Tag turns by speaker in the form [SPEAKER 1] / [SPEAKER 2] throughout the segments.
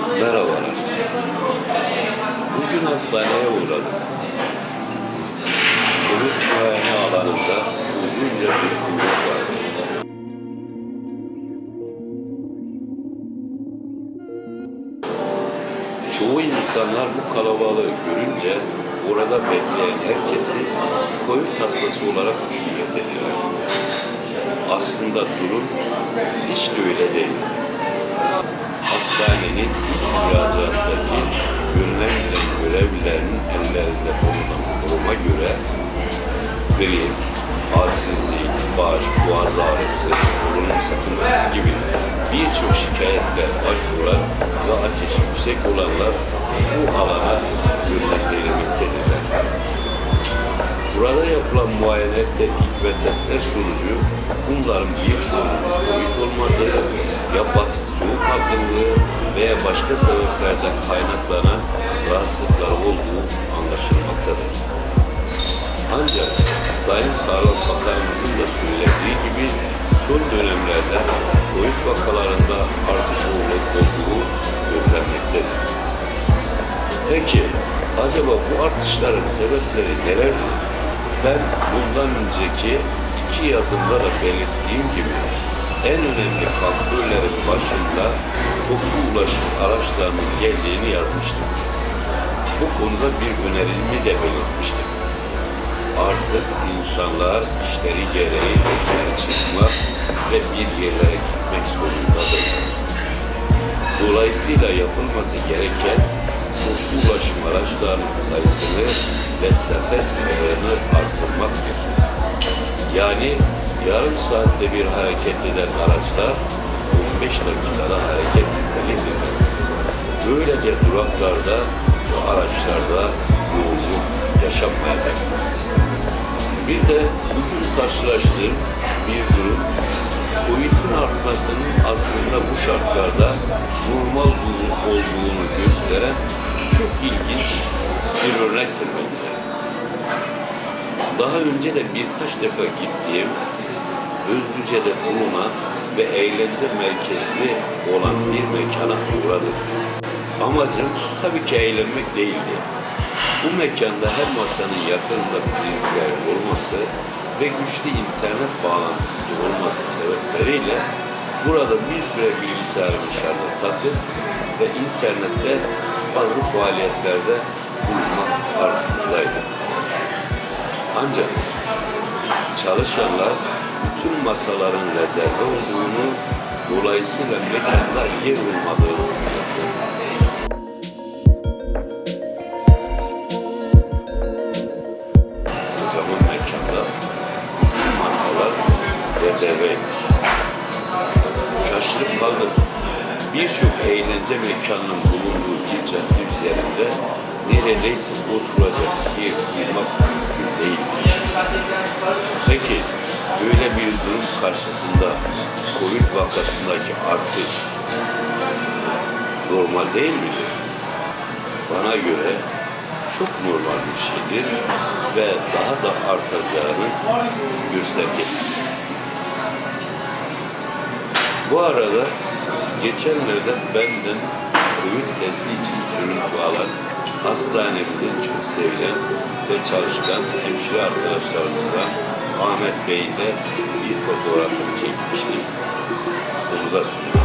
[SPEAKER 1] Merhabalar. Bugün hastaneye uğradım. Covid muayene alanında uzunca bir kuyruk vardı. Çoğu insanlar bu kalabalığı görünce orada bekleyen herkesi Covid hastası olarak düşünmektedirler. Aslında durum hiç de öyle değil hastanenin müracaattaki görülen görevlilerin ellerinde bulunan duruma göre grip, halsizlik, baş, boğaz ağrısı, solunum sıkıntısı gibi birçok şikayetler başvuran ve ateşi yüksek olanlar bu alana yönlendirilmektedirler. Burada yapılan muayene, tetkik ve testler sonucu bunların birçoğunun COVID olmadığı, ya basit soğuk algınlığı veya başka sebeplerden kaynaklanan rahatsızlıklar olduğu anlaşılmaktadır. Ancak Sayın Sağlık Bakanımızın da söylediği gibi son dönemlerde COVID vakalarında artış olduğu gözlenmektedir. Peki acaba bu artışların sebepleri nelerdir? Ben bundan önceki iki yazımda da belirttiğim gibi en önemli faktörlerin başında toplu ulaşım araçlarının geldiğini yazmıştım. Bu konuda bir önerimi de belirtmiştim. Artık insanlar işleri gereği dışarı çıkmak ve bir yerlere gitmek zorundadır. Dolayısıyla yapılması gereken toplu ulaşım araçlarının sayısını ve sefer sayılarını artırmaktır. Yani yarım saatte bir hareket eden araçlar 15 dakikada hareket etmelidir. Böylece duraklarda ve araçlarda yoğunluk yaşanmayacaktır. Bir de bugün karşılaştığım bir durum Covid'in artmasının aslında bu şartlarda normal olduğunu gösteren çok ilginç bir örnektir bence. Daha önce de birkaç defa gittiğim Özlüce'de bulunan ve eğlence merkezli olan bir mekana uğradım. Amacım tabii ki eğlenmek değildi. Bu mekanda her masanın yakınında prizler olması ve güçlü internet bağlantısı olması sebepleriyle burada bir süre bilgisayarımı şarja takıp ve internette bazı faaliyetlerde bulunmak arzusundaydım. Ancak çalışanlar bütün masaların rezerve olduğunu, dolayısıyla mekanda yer olmadığını. Hocamın mekanda masalar rezerveymiş. Şaşırıp kaldım. Birçok eğlence mekanının bulunduğu cadde üzerinde neredeyse oturacak yer bulmak mümkün değil. Böyle bir durum karşısında Covid vakasındaki artış normal değil midir? Bana göre çok normal bir şeydir ve daha da artacağını göstergesidir. Bu arada geçenlerde benden Covid testi için sürünüp alan hastanemizin çok sevilen ve çalışkan hemşire arkadaşlarımızdan Ahmet Bey ile bir fotoğrafını çekmiştim. Bunu da sunuyorum.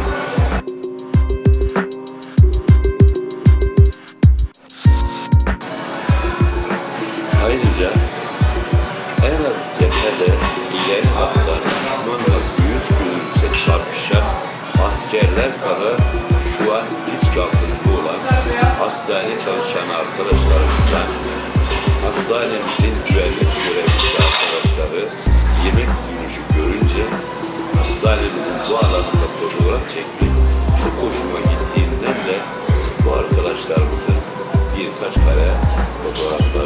[SPEAKER 1] Ayrıca en az cephede ileri hatta düşmanla göğüs göğüse çarpışan askerler kadar şu an risk altında olan hastane çalışan arkadaşlarımızdan arkadaşlarımızın birkaç kare fotoğraf